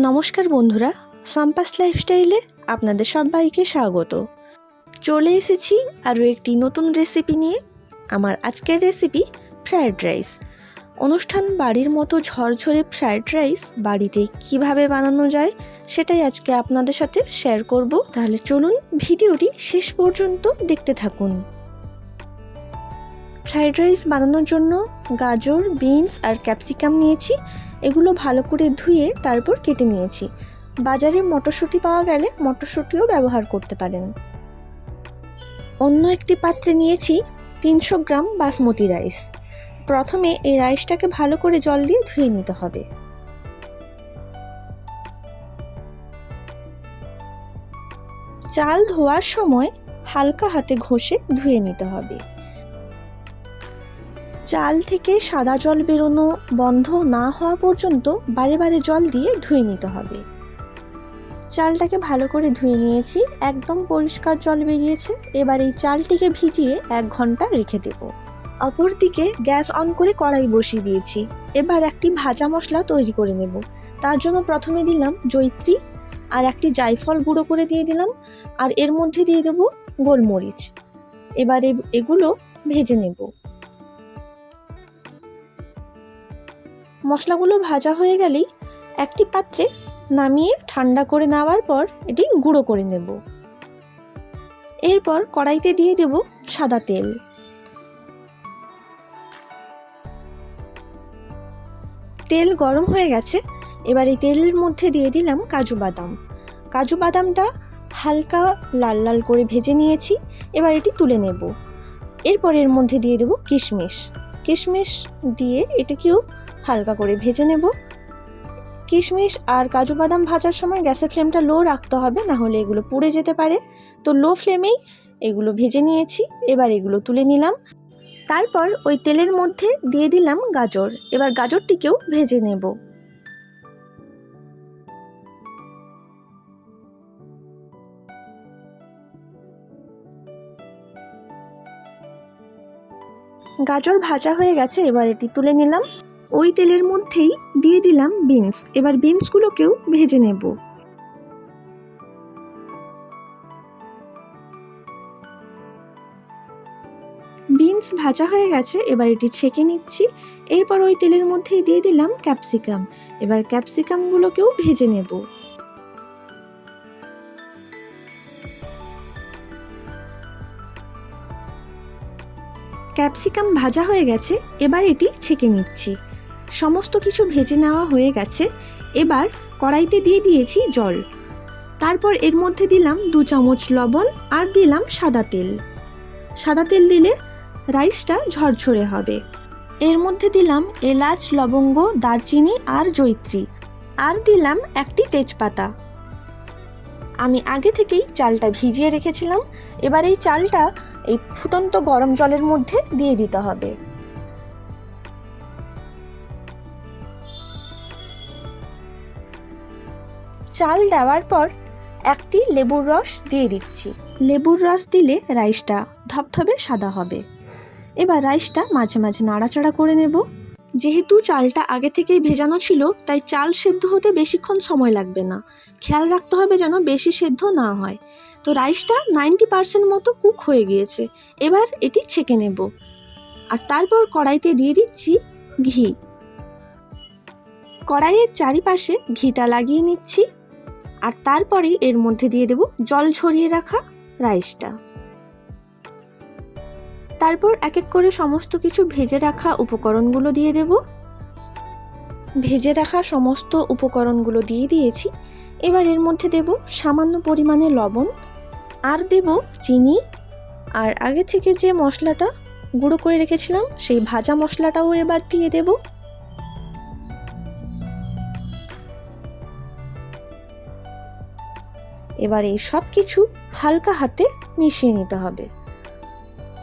নমস্কার বন্ধুরা, সাম্পাস লাইফস্টাইলে আপনাদের সবাইকে স্বাগত। চলে এসেছি আরও একটি নতুন রেসিপি নিয়ে। আমার আজকের রেসিপি ফ্রায়েড রাইস। অনুষ্ঠান বাড়ির মতো ঝরঝরে ফ্রায়েড রাইস বাড়িতে কীভাবে বানানো যায় সেটাই আজকে আপনাদের সাথে শেয়ার করব। তাহলে চলুন ভিডিওটি শেষ পর্যন্ত দেখতে থাকুন। ফ্রায়েড রাইস বানানোর জন্য গাজর, বিনস আর ক্যাপসিকাম নিয়েছি। এগুলো ভালো করে ধুয়ে তারপর কেটে নিয়েছি। বাজারে মটরশুঁটি পাওয়া গেলে মটরশুঁটিও ব্যবহার করতে পারেন। অন্য একটি পাত্রে নিয়েছি তিনশো গ্রাম বাসমতি রাইস। প্রথমে এই রাইসটাকে ভালো করে জল দিয়ে ধুয়ে নিতে হবে। চাল ধোয়ার সময় হালকা হাতে ঘষে ধুয়ে নিতে হবে। চাল থেকে সাদা জল বেরোনো বন্ধ না হওয়া পর্যন্ত বারে বারে জল দিয়ে ধুয়ে নিতে হবে। চালটাকে ভালো করে ধুয়ে নিয়েছি, একদম পরিষ্কার জল বেরিয়েছে। এবার এই চালটিকে ভিজিয়ে এক ঘণ্টা রেখে দেব। অপরদিকে গ্যাস অন করে কড়াই বসিয়ে দিয়েছি। এবার একটি ভাজা মশলা তৈরি করে নেব। তার জন্য প্রথমে দিলাম জৈত্রী আর একটি জায়ফল গুঁড়ো করে দিয়ে দিলাম আর এর মধ্যে দিয়ে দেব গোলমরিচ। এবার এগুলো ভেজে নেব। মশলাগুলো ভাজা হয়ে গেলেই একটি পাত্রে নামিয়ে ঠান্ডা করে নেওয়ার পর এটি গুঁড়ো করে নেব। এরপর কড়াইতে দিয়ে দেব সাদা তেল। তেল গরম হয়ে গেছে, এবার এই তেলের মধ্যে দিয়ে দিলাম কাজু বাদাম। কাজু বাদামটা হালকা লাল লাল করে ভেজে নিয়েছি, এবার এটি তুলে নেব। এরপর এর মধ্যে দিয়ে দেব কিশমিশ। কিশমিশ দিয়ে এটাকেও হালকা করে ভেজে নেব। কিশমিশ আর কাজু বাদাম ভাজার সময় গ্যাসের ফ্লেমটা লো রাখতে হবে, না হলে এগুলো পুড়ে যেতে পারে। তো লো ফ্লেমেই এগুলো ভেজে নিয়েছি, এবার এগুলো তুলে নিলাম। তারপর ওই তেলের মধ্যে দিয়ে দিলাম গাজর, এবার গাজরটিকেও ভেজে নেব। গাজর ভাজা হয়ে গেছে, এবার এটি তুলে নিলাম। ওই তেলের মধ্যেই দিয়ে দিলাম বিনস। এবার বিনসগুলোকেও ভেজে নেব। বিনস ভাজা হয়ে গেছে, এবার এটি ছেঁকে নিচ্ছি। এরপর ওই তেলের মধ্যেই দিয়ে দিলাম ক্যাপসিকাম। এবার ক্যাপসিকামগুলোকেও ভেজে নেব। ক্যাপসিকাম ভাজা হয়ে গেছে, এবার এটি ছেঁকে নিচ্ছি। সমস্ত কিছু ভেজে নেওয়া হয়ে গেছে। এবার কড়াইতে দিয়ে দিয়েছি জল। তারপর এর মধ্যে দিলাম দু চামচ লবণ আর দিলাম সাদা তেল। সাদা তেল দিলে রাইসটা ঝরঝরে হবে। এর মধ্যে দিলাম এলাচ, লবঙ্গ, দারচিনি আর জৈত্রী আর দিলাম একটি তেজপাতা। আমি আগে থেকেই চালটা ভিজিয়ে রেখেছিলাম। এবার এই চালটা এই ফুটন্ত গরম জলের মধ্যে দিয়ে দিতে হবে। চাল দেওয়ার পর একটি লেবুর রস দিয়ে দিচ্ছি। লেবুর রস দিলে রাইসটা ধপধপে সাদা হবে। এবার রাইসটা মাঝে মাঝে নাড়াচাড়া করে নেব। যেহেতু চালটা আগে থেকেই ভেজানো ছিল, তাই চাল সেদ্ধ হতে বেশিক্ষণ সময় লাগবে না। খেয়াল রাখতে হবে যেন বেশি সেদ্ধ না হয়। তো রাইসটা নাইনটি পার্সেন্ট মতো কুক হয়ে গিয়েছে। এবার এটি ছেঁকে নেব। আর তারপর কড়াইতে দিয়ে দিচ্ছি ঘি। কড়াইয়ের চারিপাশে ঘিটা লাগিয়ে নিচ্ছি। আর তারপরেই এর মধ্যে দিয়ে দেব জল ছড়িয়ে রাখা রাইসটা। তারপর এক এক করে সমস্ত কিছু ভেজে রাখা উপকরণগুলো দিয়ে দেব। ভেজে রাখা সমস্ত উপকরণগুলো দিয়ে দিয়েছি। এবার এর মধ্যে দেব সামান্য পরিমাণে লবণ, আর দেব চিনি, আর আগে থেকে যে মশলাটা গুঁড়ো করে রেখেছিলাম সেই ভাজা মশলাটাও এবার দিয়ে দেব। এবার এই সব কিছু হালকা হাতে মিশিয়ে নিতে হবে।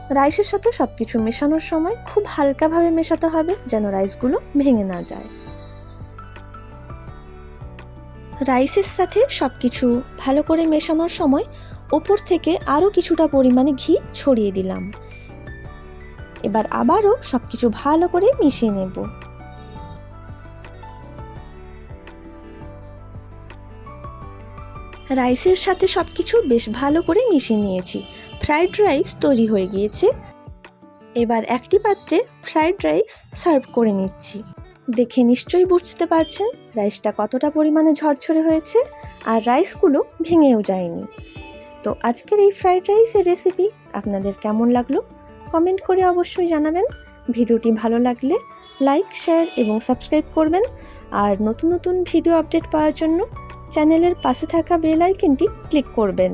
রাইসের সাথে সব কিছু মেশানোর সময় খুব হালকাভাবে মেশাতে হবে যেন রাইসগুলো ভেঙে না যায়। রাইসের সাথে সব কিছু ভালো করে মেশানোর সময় ওপর থেকে আরও কিছুটা পরিমাণে ঘি ছড়িয়ে দিলাম। এবার আবারও সব কিছু ভালো করে মিশিয়ে নেব। রাইসের সাথে সব কিছু বেশ ভালো করে মিশিয়ে নিয়েছি। ফ্রাইড রাইস তৈরি হয়ে গিয়েছে। এবার একটি পাত্রে ফ্রাইড রাইস সার্ভ করে নিচ্ছি। দেখে নিশ্চয়ই বুঝতে পারছেন রাইসটা কতটা পরিমাণে ঝরঝরে হয়েছে আর রাইসগুলো ভেঙেও যায়নি। তো আজকের এই ফ্রাইড রাইসের রেসিপি আপনাদের কেমন লাগল? কমেন্ট করে অবশ্যই জানাবেন। ভিডিওটি ভালো লাগলে লাইক, শেয়ার এবং সাবস্ক্রাইব করবেন। আর নতুন নতুন ভিডিও আপডেট পাওয়ার জন্য চ্যানেলের পাশে থাকা বেল আইকনটি ক্লিক করবেন।